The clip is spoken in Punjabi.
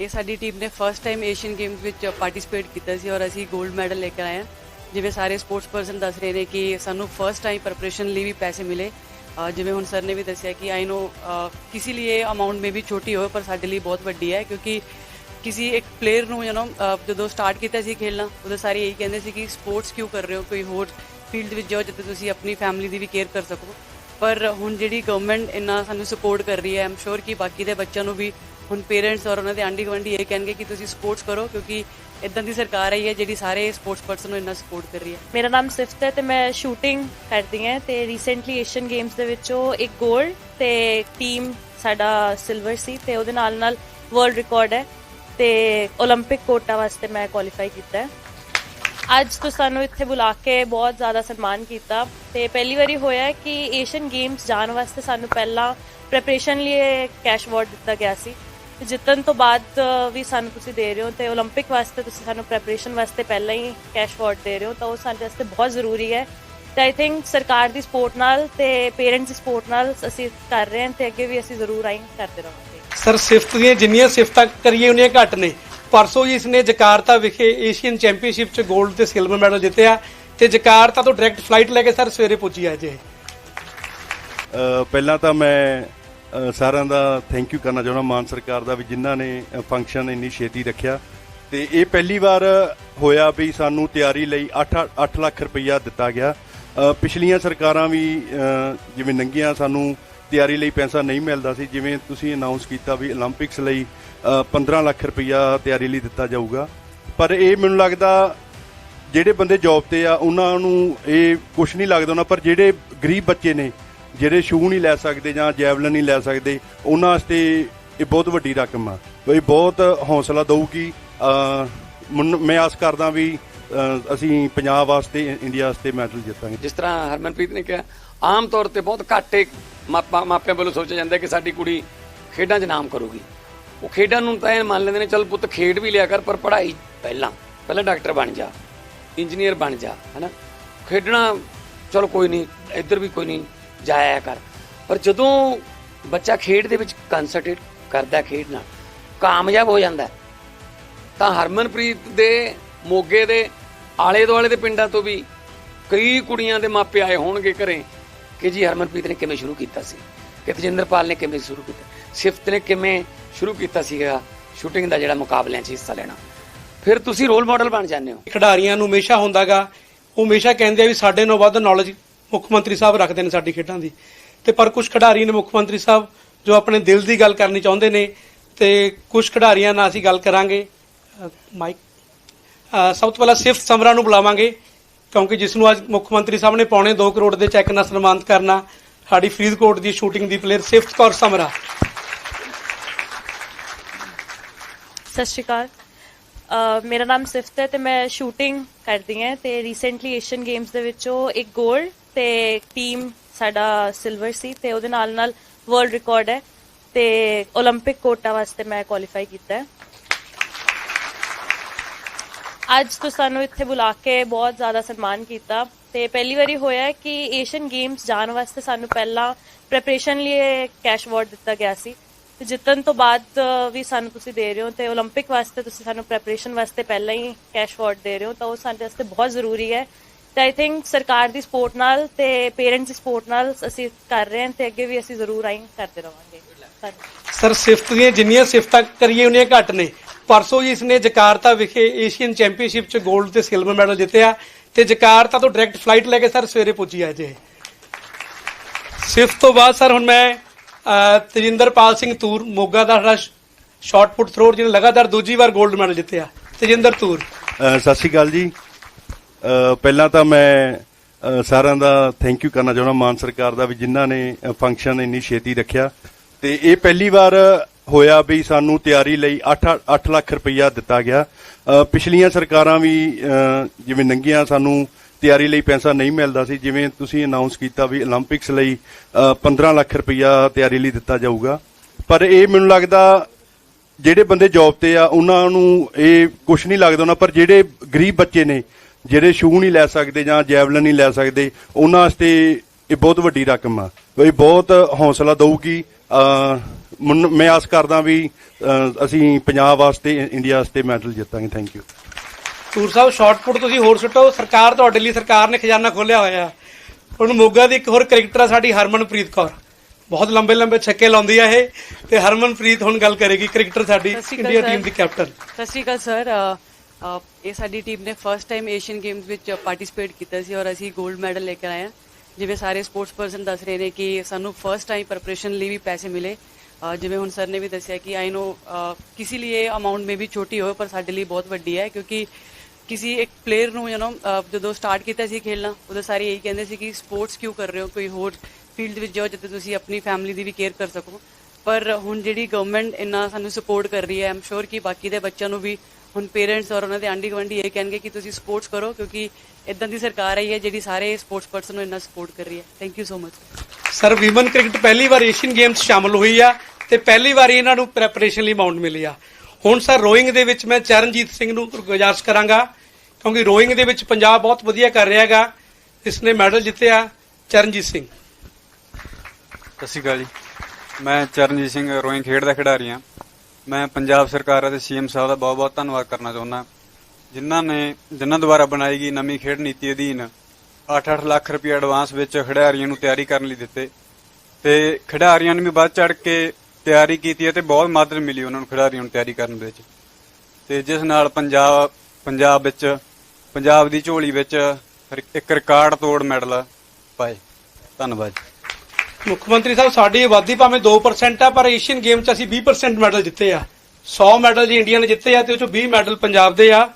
ਇਹ ਸਾਡੀ ਟੀਮ ਨੇ ਫਰਸਟ ਟਾਈਮ ਏਸ਼ੀਅਨ ਗੇਮਸ ਵਿੱਚ ਪਾਰਟਿਸਿਪੇਟ ਕੀਤਾ ਸੀ ਔਰ ਅਸੀਂ 골ਡ ਮੈਡਲ ਲੈ ਕੇ ਆਏ ਹਾਂ। ਜਿਵੇਂ ਸਾਰੇ ਸਪੋਰਟਸ ਪਰਸਨ ਦੱਸ ਰਹੇ ਨੇ ਕਿ ਸਾਨੂੰ ਫਰਸਟ ਟਾਈਮ ਪ੍ਰੈਪਰੇਸ਼ਨ ਲਈ ਵੀ ਪੈਸੇ ਮਿਲੇ। ਜਿਵੇਂ ਹੁਣ ਸਰ ਨੇ ਵੀ ਦੱਸਿਆ ਕਿ ਆਈ ਨੋ ਕਿਸੇ ਲਈ ਇਹ ਅਮਾਉਂਟ ਮੇਬੀ ਛੋਟੀ ਹੋਵੇ, ਪਰ ਸਾਡੇ ਲਈ ਬਹੁਤ ਵੱਡੀ ਹੈ ਕਿਉਂਕਿ ਕਿਸੇ ਇੱਕ ਪਲੇਅਰ ਨੂੰ ਯੂ نو ਜਦੋਂ ਸਟਾਰਟ ਕੀਤਾ ਸੀ ਖੇਲਣਾ ਉਦੋਂ ਸਾਰੇ ਇਹੀ ਕਹਿੰਦੇ ਸੀ ਕਿ ਸਪੋਰਟਸ ਕਿਉਂ ਕਰ ਰਹੇ ਹੋ? ਕੋਈ ਹੋਰ ਫੀਲਡ ਵਿੱਚ ਜਾਓ ਜਿੱਥੇ ਤੁਸੀਂ ਆਪਣੀ ਫੈਮਿਲੀ ਦੀ ਵੀ ਕੇਅਰ ਕਰ ਸਕੋ। ਪਰ ਹੁਣ ਜਿਹੜੀ ਗਵਰਨਮੈਂਟ ਇੰਨਾ ਸਾਨੂੰ ਸਪੋਰਟ ਕਰ ਰਹੀ ਹੈ ਆਮ ਸ਼ੋਰ ਕਿ ਬਾਕੀ ਦੇ ਬੱਚਿਆਂ ਨੂੰ ਵੀ ਹੁਣ ਪੇਰੈਂਟਸ ਔਰ ਉਹਨਾਂ ਦੇ ਆਂਢੀ ਗਵੰਡੀ ਇਹ ਕਹਿਣਗੇ ਕਿ ਤੁਸੀਂ ਸਪੋਰਟਸ ਕਰੋ ਕਿਉਂਕਿ ਇਦਾਂ ਦੀ ਸਰਕਾਰ ਆਈ ਹੈ ਜਿਹੜੀ ਸਾਰੇ ਸਪੋਰਟਸ ਪਰਸਨ ਨੂੰ ਇੰਨਾ ਸਪੋਰਟ ਕਰ ਰਹੀ ਹੈ। ਮੇਰਾ ਨਾਮ ਸਿਫਤ ਹੈ ਤੇ ਮੈਂ ਸ਼ੂਟਿੰਗ ਕਰਦੀ ਹਾਂ ਤੇ ਰੀਸੈਂਟਲੀ ਏਸ਼ੀਅਨ ਗੇਮਸ ਦੇ ਵਿੱਚੋਂ ਇੱਕ 골ਡ ਤੇ ਟੀਮ ਸਾਡਾ ਸਿਲਵਰ ਸੀ ਤੇ ਉਹਦੇ ਨਾਲ ਨਾਲ ਵਰਲਡ ਰਿਕਾਰਡ ਹੈ ਤੇ 올림픽 ਕੋਟਾ ਵਾਸਤੇ ਮੈਂ ਕੁਆਲੀਫਾਈ ਕੀਤਾ ਅੱਜ ਤੋਂ ਸਾਨੂੰ ਇੱਥੇ ਬੁਲਾ ਕੇ ਬਹੁਤ ਜ਼ਿਆਦਾ ਸਨਮਾਨ ਕੀਤਾ ਤੇ ਪਹਿਲੀ ਵਾਰੀ ਹੋਇਆ ਕਿ ਏਸ਼ੀਅਨ ਗੇਮਸ ਜਾਣ ਵਾਸਤੇ ਸਾਨੂੰ ਪਹਿਲਾਂ ਪ੍ਰੈਪਰੇਸ਼ਨ ਲਈ ਕੈਸ਼ ਅਵਾਰਡ ਦਿੱਤਾ ਗਿਆ ਸੀ। ਜਿੱਤਣ ਤੋਂ ਬਾਅਦ ਵੀ ਸਾਨੂੰ ਤੁਸੀਂ ਦੇ ਰਹੇ ਹੋ ਤੇ 올림픽 ਵਾਸਤੇ ਤੁਸੀਂ ਸਾਨੂੰ ਪ੍ਰੈਪਰੇਸ਼ਨ ਵਾਸਤੇ ਪਹਿਲਾਂ ਹੀ ਕੈਸ਼ ਅਵਾਰਡ ਦੇ ਰਹੇ ਹੋ ਤਾਂ ਉਹ ਸਾਡੇ ਵਾਸਤੇ ਬਹੁਤ ਜ਼ਰੂਰੀ ਹੈ। ਤੇ ਆਈ ਥਿੰਕ ਸਰਕਾਰ ਦੀ ਸਪੋਰਟ ਨਾਲ ਤੇ ਪੇਰੈਂਟਸ ਦੀ ਸਪੋਰਟ ਨਾਲ ਅਸੀਂ ਕਰ ਰਹੇ ਹਾਂ ਤੇ ਅੱਗੇ ਵੀ ਅਸੀਂ ਜ਼ਰੂਰ ਆਈ ਕਰਦੇ ਰਹਾਂਗੇ। ਸਰ ਸਿਫਤ ਦੀਆਂ ਜਿੰਨੀਆਂ ਸਿਫਤਾਂ ਕਰੀਏ ਉਹਨੀਆਂ ਘੱਟ ਨੇ। ਪਰਸੋਂ ਜੀ ਇਸਨੇ ਜਕਾਰਤਾ ਵਿਖੇ ਏਸ਼ੀਅਨ ਚੈਂਪੀਅਨਸ਼ਿਪ 'ਚ 골ਡ ਤੇ ਸਿਲਵਰ ਮੈਡਲ ਜਿੱਤਿਆ। ਤੇ ਜਕਾਰਤਾ ਤੋਂ ਡਾਇਰੈਕਟ ਫਲਾਈਟ ਲੈ ਕੇ ਸਰ ਸਵੇਰੇ ਪੁੱਜੀ ਅੱਜ। ਪਹਿਲਾਂ ਤਾਂ ਮੈਂ ਸਾਰਿਆਂ ਦਾ ਥੈਂਕ ਯੂ ਕਰਨਾ ਚਾਹੁੰਦਾ ਮਾਨ ਸਰਕਾਰ ਦਾ ਵੀ ਜਿਨ੍ਹਾਂ ਨੇ ਫੰਕਸ਼ਨ ਇੰਨੀ ਛੇਤੀ ਰੱਖਿਆ। ਤੇ ਇਹ ਪਹਿਲੀ ਵਾਰ ਹੋਇਆ ਵੀ ਸਾਨੂੰ ਤਿਆਰੀ ਲਈ 8 8 ਲੱਖ ਰੁਪਈਆ ਦਿੱਤਾ ਗਿਆ। ਪਿਛਲੀਆਂ ਸਰਕਾਰਾਂ ਵੀ ਜਿਵੇਂ ਨੰਗੀਆਂ ਸਾਨੂੰ ਤਿਆਰੀ ਲਈ ਪੈਸਾ ਨਹੀਂ ਮਿਲਦਾ ਸੀ, ਜਿਵੇਂ ਤੁਸੀਂ ਅਨਾਉਂਸ ਕੀਤਾ ਵੀ 올림픽ਸ ਲਈ 15 ਲੱਖ ਰੁਪਈਆ ਤਿਆਰੀ ਲਈ ਦਿੱਤਾ ਜਾਊਗਾ। ਪਰ ਇਹ ਮੈਨੂੰ ਲੱਗਦਾ ਜਿਹੜੇ ਬੰਦੇ ਜੌਬ ਤੇ ਆ, ਉਹਨਾਂ ਨੂੰ ਇਹ ਕੁਝ ਨਹੀਂ ਲੱਗਦਾ ਉਹਨਾਂ ਪਰ ਜਿਹੜੇ ਗਰੀਬ ਬੱਚੇ ਨੇ ਜਿਹੜੇ ਸ਼ੂ ਨਹੀਂ ਲੈ ਸਕਦੇ ਜਾਂ ਜੈਵਲਨ ਨਹੀਂ ਲੈ ਸਕਦੇ, ਉਹਨਾਂ ਵਾਸਤੇ ਇਹ ਬਹੁਤ ਵੱਡੀ ਰਕਮ ਆ। ਬਈ ਬਹੁਤ ਹੌਸਲਾ ਦਊਗੀ। ਮੈਂ ਆਸ ਕਰਦਾ ਵੀ ਅਸੀਂ ਪੰਜਾਬ ਵਾਸਤੇ, ਇੰਡੀਆ ਵਾਸਤੇ ਮੈਡਲ ਜਿੱਤਾਂਗੇ। ਜਿਸ ਤਰ੍ਹਾਂ ਹਰਮਨਪ੍ਰੀਤ ਨੇ ਕਿਹਾ, ਆਮ ਤੌਰ ਤੇ ਬਹੁਤ ਘੱਟ ਇੱਕ ਮਾਪਾ ਮਾਪਿਆਂ ਵੱਲੋਂ ਸੋਚਿਆ ਜਾਂਦਾ ਕਿ ਸਾਡੀ ਕੁੜੀ ਖੇਡਾਂ 'ਚ ਨਾਮ ਕਰੂਗੀ। ਉਹ ਖੇਡਾਂ ਨੂੰ ਤਾਂ ਇਹ ਮੰਨ ਲੈਂਦੇ ਨੇ, ਚਲ ਪੁੱਤ ਖੇਡ ਵੀ ਲਿਆ ਕਰ, ਪਰ ਪੜ੍ਹਾਈ ਪਹਿਲਾਂ ਪਹਿਲਾਂ ਡਾਕਟਰ ਬਣ ਜਾ, ਇੰਜੀਨੀਅਰ ਬਣ ਜਾ, ਹੈਨਾ? ਖੇਡਣਾ, ਚਲੋ ਕੋਈ ਨਹੀਂ, ਇੱਧਰ ਵੀ ਕੋਈ ਨਹੀਂ ਜਾਇਆ ਕਰ। ਪਰ ਜਦੋਂ ਬੱਚਾ ਖੇਡ ਦੇ ਵਿੱਚ ਕਨਸੈਂਟਰੇਟ ਕਰਦਾ ਖੇਡ ਨਾਲ, ਕਾਮਯਾਬ ਹੋ ਜਾਂਦਾ ਤਾਂ ਹਰਮਨਪ੍ਰੀਤ ਦੇ ਮੋਗੇ ਦੇ ਆਲੇ ਦੁਆਲੇ ਦੇ ਪਿੰਡਾਂ ਤੋਂ ਵੀ ਕਈ ਕੁੜੀਆਂ ਦੇ ਮਾਪੇ ਆਏ ਹੋਣਗੇ ਘਰੇ ਕਿ ਜੀ ਹਰਮਨਪ੍ਰੀਤ ਨੇ ਕਿਵੇਂ ਸ਼ੁਰੂ ਕੀਤਾ ਸੀ? ਕਿ ਤਜਿੰਦਰਪਾਲ ਨੇ ਕਿਵੇਂ ਸ਼ੁਰੂ ਕੀਤਾ? ਸਿਫਤ ਨੇ ਕਿਵੇਂ ਸ਼ੁਰੂ ਕੀਤਾ ਸੀਗਾ ਸ਼ੂਟਿੰਗ ਦਾ ਜਿਹੜਾ ਮੁਕਾਬਲਿਆਂ 'ਚ ਹਿੱਸਾ ਲੈਣਾ? ਫਿਰ ਤੁਸੀਂ ਰੋਲ ਮਾਡਲ ਬਣ ਜਾਂਦੇ ਹੋ। ਖਿਡਾਰੀਆਂ ਨੂੰ ਹਮੇਸ਼ਾ ਹੁੰਦਾਗਾ, ਉਹ ਹਮੇਸ਼ਾ ਕਹਿੰਦੇ ਆ ਵੀ ਸਾਡੇ ਨਾਲੋਂ ਵੱਧ ਨੌਲੇਜ ਮੁੱਖ ਮੰਤਰੀ ਸਾਹਿਬ ਰੱਖਦੇ ਨੇ ਸਾਡੀ ਖੇਡਾਂ ਦੀ। ਤੇ ਪਰ ਕੁਝ ਖਿਡਾਰੀ ਨੇ ਮੁੱਖ ਮੰਤਰੀ ਸਾਹਿਬ ਜੋ ਆਪਣੇ ਦਿਲ ਦੀ ਗੱਲ ਕਰਨੀ ਚਾਹੁੰਦੇ ਨੇ, ਤੇ ਕੁਝ ਖਿਡਾਰੀਆਂ ਨਾਲ ਅਸੀਂ ਗੱਲ ਕਰਾਂਗੇ। ਮਾਈਕ। ਸਭ ਤੋਂ ਪਹਿਲਾਂ ਸਿਫਤ ਸਮਰਾ ਨੂੰ ਬੁਲਾਵਾਂਗੇ, ਕਿਉਂਕਿ ਜਿਸ ਨੂੰ ਅੱਜ ਮੁੱਖ ਮੰਤਰੀ ਸਾਹਿਬ ਨੇ ਪੌਣੇ 2 ਕਰੋੜ ਦੇ ਚੈੱਕ ਨਾਲ ਸਨਮਾਨਿਤ ਕਰਨਾ, ਸਾਡੀ ਫਰੀਦਕੋਟ ਦੀ ਸ਼ੂਟਿੰਗ ਦੀ ਪਲੇਅਰ ਸਿਫਤ ਕੌਰ ਸਮਰਾ। ਸਤਿ ਸ਼੍ਰੀ ਅਕਾਲ। ਮੇਰਾ ਨਾਮ ਸਿਫਤ ਹੈ ਤੇ ਮੈਂ ਸ਼ੂਟਿੰਗ ਕਰਦੀ ਹਾਂ ਤੇ ਰੀਸੈਂਟਲੀ ਏਸ਼ੀਅਨ ਗੇਮਸ ਦੇ ਵਿੱਚੋਂ ਇੱਕ ਗੋਲਡ ਤੇ ਟੀਮ ਸਾਡਾ ਸਿਲਵਰ ਸੀ ਤੇ ਉਹਦੇ ਨਾਲ ਨਾਲ ਵਰਲਡ ਰਿਕਾਰਡ ਹੈ ਤੇ 올림픽 ਕੋਟਾ ਵਾਸਤੇ ਮੈਂ ਕੁਆਲੀਫਾਈ ਕੀਤਾ ਹੈ ਅੱਜ ਤੋਂ ਸਾਨੂੰ ਇੱਥੇ ਬੁਲਾ ਕੇ ਬਹੁਤ ਜ਼ਿਆਦਾ ਸਨਮਾਨ ਕੀਤਾ ਤੇ ਪਹਿਲੀ ਵਾਰੀ ਹੋਇਆ ਹੈ ਕਿ ਏਸ਼ੀਅਨ ਗੇਮਸ ਜਾਣ ਵਾਸਤੇ ਸਾਨੂੰ ਪਹਿਲਾਂ ਪ੍ਰੈਪਰੇਸ਼ਨ ਲਈ ਕੈਸ਼ ਅਵਾਰਡ ਦਿੱਤਾ ਗਿਆ ਸੀ ਤੇ ਜਿੱਤਣ ਤੋਂ ਬਾਅਦ ਅ, ਵੀ ਸਾਨੂੰ ਤੁਸੀਂ ਦੇ ਰਹੇ ਹੋ ਤੇ 올림픽 ਵਾਸਤੇ ਤੁਸੀਂ ਸਾਨੂੰ ਪ੍ਰੈਪਰੇਸ਼ਨ ਵਾਸਤੇ ਪਹਿਲਾਂ ਹੀ ਕੈਸ਼ ਅਵਾਰਡ ਦੇ ਰਹੇ ਹੋ ਤਾਂ ਉਹ ਸਾਡੇ ਵਾਸਤੇ ਬਹੁਤ ਜ਼ਰੂਰੀ ਹੈ ਤੇ ਆਈ ਥਿੰਕ ਸਰਕਾਰ ਦੀ ਸਪੋਰਟ ਨਾਲ ਤੇ ਪੇਰੈਂਟਸ ਦੀ ਸਪੋਰਟ ਨਾਲ ਅਸੀਂ ਕਰ ਰਹੇ ਹਾਂ ਤੇ ਅੱਗੇ ਵੀ ਅਸੀਂ ਜ਼ਰੂਰ ਆਈ ਕਰਦੇ ਰਹਾਂਗੇ ਧੰਨਵਾਦ ਸਰ ਸਿਫਤ ਦੀਆਂ ਜਿੰਨੀਆਂ ਸਿਫਤਾਂ ਕਰੀਏ ਉਨੀਆਂ ਘੱਟ ਨੇ। ਪਰਸੋਂ ਹੀ ਇਸਨੇ ਜਕਾਰਤਾ ਵਿਖੇ ਏਸ਼ੀਅਨ ਚੈਂਪੀਅਨਸ਼ਿਪ 'ਚ 골ਡ ਤੇ ਸਿਲਵਰ ਮੈਡਲ ਜਿੱਤਿਆ। ਤੇ ਜਕਾਰਤਾ ਤੋਂ ਡਾਇਰੈਕਟ ਫਲਾਈਟ ਲੈ ਕੇ ਸਰ ਸਵੇਰੇ ਪਹੁੰਚੀ ਆ ਜੇ ਸਿਫਤ ਤੋਂ ਬਾਅਦ ਸਰ ਹੁਣ ਮੈਂ ਤਜਿੰਦਰਪਾਲ ਸਿੰਘ ਤੂਰ ਮੋਗਾ ਦਾ ਸਾਡਾ ਸ਼ਾਰਟ ਪੁੱਟ ਥਰੋਰ ਜਿਹਨੇ ਲਗਾਤਾਰ ਦੂਜੀ ਵਾਰ 골ਡ ਮੈਡਲ ਜਿੱਤਿਆ। ਤਜਿੰਦਰ ਤੂਰ। ਸਤਿ ਸ਼੍ਰੀ ਅਕਾਲ ਜੀ। ਪਹਿਲਾਂ ਤਾਂ ਮੈਂ ਸਾਰਿਆਂ ਦਾ ਥੈਂਕ ਯੂ ਕਰਨਾ ਚਾਹੁੰਦਾ ਮਾਨ ਸਰਕਾਰ ਦਾ ਵੀ ਜਿਨ੍ਹਾਂ ਨੇ ਫੰਕਸ਼ਨ ਇੰਨੀ ਛੇਤੀ ਰੱਖਿਆ। ਤੇ ਇਹ ਪਹਿਲੀ ਵਾਰ ਹੋਇਆ ਵੀ ਸਾਨੂੰ ਤਿਆਰੀ ਲਈ 8 8 ਲੱਖ ਰੁਪਈਆ ਦਿੱਤਾ ਗਿਆ। ਪਿਛਲੀਆਂ ਸਰਕਾਰਾਂ ਵੀ ਜਿਵੇਂ ਨੰਗੀਆਂ ਸਾਨੂੰ ਤਿਆਰੀ ਲਈ ਪੈਸਾ ਨਹੀਂ ਮਿਲਦਾ ਸੀ, ਜਿਵੇਂ ਤੁਸੀਂ ਅਨਾਉਂਸ ਕੀਤਾ ਵੀ 올림픽ਸ ਲਈ 15 ਲੱਖ ਰੁਪਈਆ ਤਿਆਰੀ ਲਈ ਦਿੱਤਾ ਜਾਊਗਾ। ਪਰ ਇਹ ਮੈਨੂੰ ਲੱਗਦਾ ਜਿਹੜੇ ਬੰਦੇ ਜੌਬ ਤੇ ਆ, ਉਹਨਾਂ ਨੂੰ ਇਹ ਕੁਝ ਨਹੀਂ ਲੱਗਦਾ ਉਹਨਾਂ ਪਰ ਜਿਹੜੇ ਗਰੀਬ ਬੱਚੇ ਨੇ ਜਿਹੜੇ ਸ਼ੂ ਨਹੀਂ ਲੈ ਸਕਦੇ ਜਾਂ ਜੈਵਲਨ ਨਹੀਂ ਲੈ ਸਕਦੇ ਉਹਨਾਂ ਵਾਸਤੇ ਇਹ ਬਹੁਤ ਵੱਡੀ ਰਕਮ ਆ। ਇਹ ਬਹੁਤ ਹੌਸਲਾ ਦਊਗੀ ਮੈਂ ਆਸ ਕਰਦਾ ਵੀ ਅਸੀਂ ਪੰਜਾਬ ਵਾਸਤੇ ਇੰਡੀਆ ਵਾਸਤੇ medal ਜਿੱਤਾਂਗੇ। Thank you Toor Sahib shot put ਤੁਸੀਂ ਹੋਰ ਸੁੱਟੋ। ਸਰਕਾਰ ਤੁਹਾਡੇ ਲਈ ਸਰਕਾਰ ਨੇ ਖਜ਼ਾਨਾ ਖੋਲਿਆ ਹੋਇਆ। ਹੁਣ ਮੋਗਾ ਦੀ ਇੱਕ ਹੋਰ ਕ੍ਰਿਕਟਰ ਆ ਸਾਡੀ ਹਰਮਨਪ੍ਰੀਤ ਕੌਰ। ਬਹੁਤ ਲੰਬੇ ਲੰਬੇ ਛੱਕੇ ਲਾਉਂਦੀ ਆ ਇਹ। ਤੇ ਹਰਮਨਪ੍ਰੀਤ ਹੁਣ ਗੱਲ ਕਰੇਗੀ ਕ੍ਰਿਕਟਰ ਸਾਡੀ ਸ਼੍ਰੀ ਇੰਡੀਆ ਸਰ। ਟੀਮ ਦੀ ਕੈਪਟਨ। ਸਤਿ ਸ਼੍ਰੀ ਅਕਾਲ ਸਰ। ਇਹ ਸਾਡੀ ਟੀਮ ਨੇ ਫਰਸਟ ਟਾਈਮ ਏਸ਼ੀਅਨ ਗੇਮਸ ਵਿੱਚ ਪਾਰਟਿਸਿਪੇਟ ਕੀਤਾ ਸੀ ਔਰ ਅਸੀਂ 골ਡ ਮੈਡਲ ਲੈ ਕੇ ਆਏ ਹਾਂ। ਜਿਵੇਂ ਸਾਰੇ ਸਪੋਰਟਸ ਪਰਸਨ ਦੱਸ ਰਹੇ ਨੇ ਕਿ ਸਾਨੂੰ ਫਰਸਟ ਟਾਈਮ ਪ੍ਰੈਪਰੇਸ਼ਨ ਲਈ ਵੀ ਪੈਸੇ ਮਿਲੇ। ਜਿਵੇਂ ਹੁਣ ਸਰ ਨੇ ਵੀ ਦੱਸਿਆ ਕਿ ਆਈ ਨੋ ਕਿਸੇ ਲਈ ਅਮਾਉਂਟ ਮੇ ਵੀ ਛੋਟੀ ਹੋਵੇ, ਪਰ ਸਾਡੇ ਲਈ ਬਹੁਤ ਵੱਡੀ ਹੈ, ਕਿਉਂਕਿ ਕਿਸੇ ਇੱਕ ਪਲੇਅਰ ਨੂੰ ਯੂ نو ਜਦੋਂ ਸਟਾਰਟ ਕੀਤਾ ਸੀ ਖੇਲਣਾ, ਉਦੋਂ ਸਾਰੇ ਇਹੀ ਕਹਿੰਦੇ ਸੀ ਕਿ ਸਪੋਰਟਸ ਕਿਉਂ ਕਰ ਰਹੇ ਹੋ? ਕੋਈ ਹੋਰ ਫੀਲਡ ਵਿੱਚ ਜਾਓ ਜਿੱਥੇ ਤੁਸੀਂ ਆਪਣੀ ਫੈਮਿਲੀ ਦੀ ਵੀ ਕੇਅਰ ਕਰ ਸਕੋ। ਪਰ ਹੁਣ ਜਿਹੜੀ ਗਵਰਨਮੈਂਟ ਇੰਨਾ ਸਾਨੂੰ ਸਪੋਰਟ ਕਰ ਰਹੀ ਹੈ ਆਮ ਸ਼ੋਰ ਕਿ ਬਾਕੀ ਦੇ ਬੱਚਿਆਂ ਨੂੰ ਵੀ ਹੁਣ ਪੇਰੈਂਟਸ ਔਰ ਉਹਨਾਂ ਦੇ ਆਂਢੀ ਗੁਆਂਢੀ ਇਹ ਕਹਿਣਗੇ ਕਿ ਤੁਸੀਂ ਸਪੋਰਟਸ ਕਰੋ ਕਿਉਂਕਿ ਇਦਾਂ ਦੀ ਸਰਕਾਰ ਆਈ ਹੈ ਜਿਹੜੀ ਸਾਰੇ ਸਪੋਰਟਸ ਪਰਸਨ ਨੂੰ ਇੰਨਾ ਸਪੋਰਟ ਕਰ ਰਹੀ ਹੈ। Thank you so much sir women cricket ਪਹਿਲੀ ਵਾਰ ਏਸ਼ੀਅਨ ਗੇਮਸ ਸ਼ਾਮਲ ਹੋਈ ਆ ਤੇ ਪਹਿਲੀ ਵਾਰ ਇਹਨਾਂ ਨੂੰ ਪ੍ਰੈਪਰੇਸ਼ਨ ਲਈ ਮਾਉਂਟ ਮਿਲੀ ਆ। ਹੁਣ ਸਰ ਰੋਇੰਗ ਦੇ ਵਿੱਚ ਮੈਂ ਚਰਨਜੀਤ ਸਿੰਘ ਨੂੰ ਗੁਜ਼ਾਰਿਸ਼ ਕਰਾਂਗਾ ਕਿਉਂਕਿ ਰੋਇੰਗ ਦੇ ਵਿੱਚ ਪੰਜਾਬ ਬਹੁਤ ਵਧੀਆ ਕਰ ਰਿਹਾ ਹੈਗਾ। ਇਸ ਨੇ ਮੈਡਲ ਜਿੱਤਿਆ ਚਰਨਜੀਤ ਸਿੰਘ। ਸਤਿ ਸ਼੍ਰੀ ਅਕਾਲ ਜੀ। ਮੈਂ ਚਰਨਜੀਤ ਸਿੰਘ ਰੋਇੰਗ ਖੇਡ ਦਾ ਖਿਡਾਰੀ ਹਾਂ। ਮੈਂ ਪੰਜਾਬ ਸਰਕਾਰ ਅਤੇ ਸੀਐਮ ਸਾਹਿਬ ਦਾ ਬਹੁਤ-ਬਹੁਤ ਧੰਨਵਾਦ ਕਰਨਾ ਚਾਹੁੰਦਾ। ਜਿਨ੍ਹਾਂ ਨੇ, ਜਿਨ੍ਹਾਂ ਦੁਆਰਾ ਬਣਾਈ ਗਈ ਨਵੀਂ ਖੇਡ ਨੀਤੀ ਅਧੀਨ 8-8 ਲੱਖ ਰੁਪਏ ਐਡਵਾਂਸ ਵਿੱਚ ਖਿਡਾਰੀਆਂ ਨੂੰ ਤਿਆਰੀ ਕਰਨ ਲਈ ਦਿੱਤੇ। ਤੇ ਖਿਡਾਰੀਆਂ ਨੇ ਵੀ ਵੱਧ ਚੜ ਕੇ ਤਿਆਰੀ ਕੀਤੀ ਹੈ ਤੇ ਬਹੁਤ ਮਦਦ ਮਿਲੀ ਉਹਨਾਂ ਨੂੰ ਖਿਡਾਰੀਆਂ ਨੂੰ ਤਿਆਰੀ ਕਰਨ ਵਿੱਚ। ਤੇ ਜਿਸ ਨਾਲ ਪੰਜਾਬ ਪੰਜਾਬ ਵਿੱਚ, ਪੰਜਾਬ ਦੀ ਝੋਲੀ ਵਿੱਚ ਇੱਕ ਰਿਕਾਰਡ ਤੋੜ ਮੈਡਲ ਪਾਏ। ਧੰਨਵਾਦ ਜੀ। ਮੁੱਖ ਮੰਤਰੀ ਸਾਹਿਬ, ਸਾਡੀ ਆਬਾਦੀ ਭਾਵੇਂ 2% ਆ, ਪਰ ਏਸ਼ੀਅਨ ਗੇਮ 'ਚ ਅਸੀਂ 20% ਮੈਡਲ ਜਿੱਤੇ ਆ। 100 ਮੈਡਲ ਜੀ ਇੰਡੀਆ ਨੇ ਜਿੱਤੇ ਆ ਤੇ ਉਹ ਚੋਂ 20 ਮੈਡਲ ਪੰਜਾਬ ਦੇ ਆ।